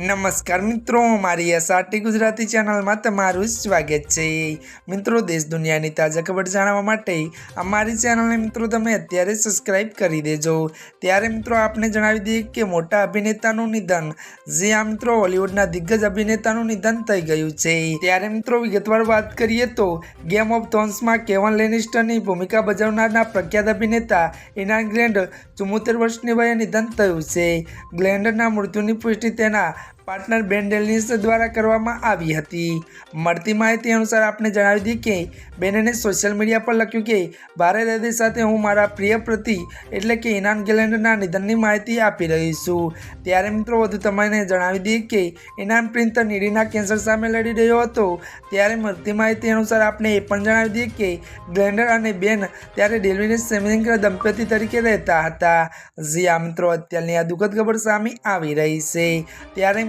નમસ્કાર મિત્રો, મારી એસઆરટી ગુજરાતી ચેનલમાં તમારું સ્વાગત છે. મિત્રો, દેશ દુનિયાની તાજા ખબર જાણવા માટે અમારી ચેનલને મિત્રો તમે અત્યારે સબસ્ક્રાઇબ કરી દેજો. ત્યારે મિત્રો, આપને જણાવી દઈએ કે મોટા અભિનેતાનું નિધન, જે આ મિત્રો હોલિવૂડના દિગ્ગજ અભિનેતાનું નિધન થઈ ગયું છે. ત્યારે મિત્રો, વિગતવાર વાત કરીએ તો ગેમ ઓફ થોન્સમાં કેવન લેનિસ્ટરની ભૂમિકા ભજવનારના પ્રખ્યાત અભિનેતા ઇનાન ગ્લેન્ડ ચુમ્મોતેર વર્ષની વયે નિધન થયું છે. ગ્લેન્ડના મૃત્યુની પુષ્ટિ તેના પાર્ટનર બેન દ્વારા કરવામાં આવી હતી. મળતી માહિતી અનુસાર આપને જણાવી દીધી કે બેનને સોશિયલ મીડિયા પર લખ્યું કે, ભારે હૃદય સાથે હું મારા પ્રિય પ્રતિ એટલે કે ઇનાન ગેલેન્ડરના નિધનની માહિતી આપી રહી છું. ત્યારે મિત્રો, વધુ તમને જણાવી દઈએ કે ઇનાન પ્રિન્ટર નીડીના કેન્સર સામે લડી રહ્યો હતો. ત્યારે મળતી માહિતી અનુસાર આપને એ પણ જણાવી દઈએ કે, ગ્લેન્ડર અને બેન ત્યારે ડેલવીને સેમિંગ દંપતી તરીકે રહેતા હતા. જી આ મિત્રો, અત્યારની આ દુઃખદ ખબર સામે આવી રહી છે. ત્યારે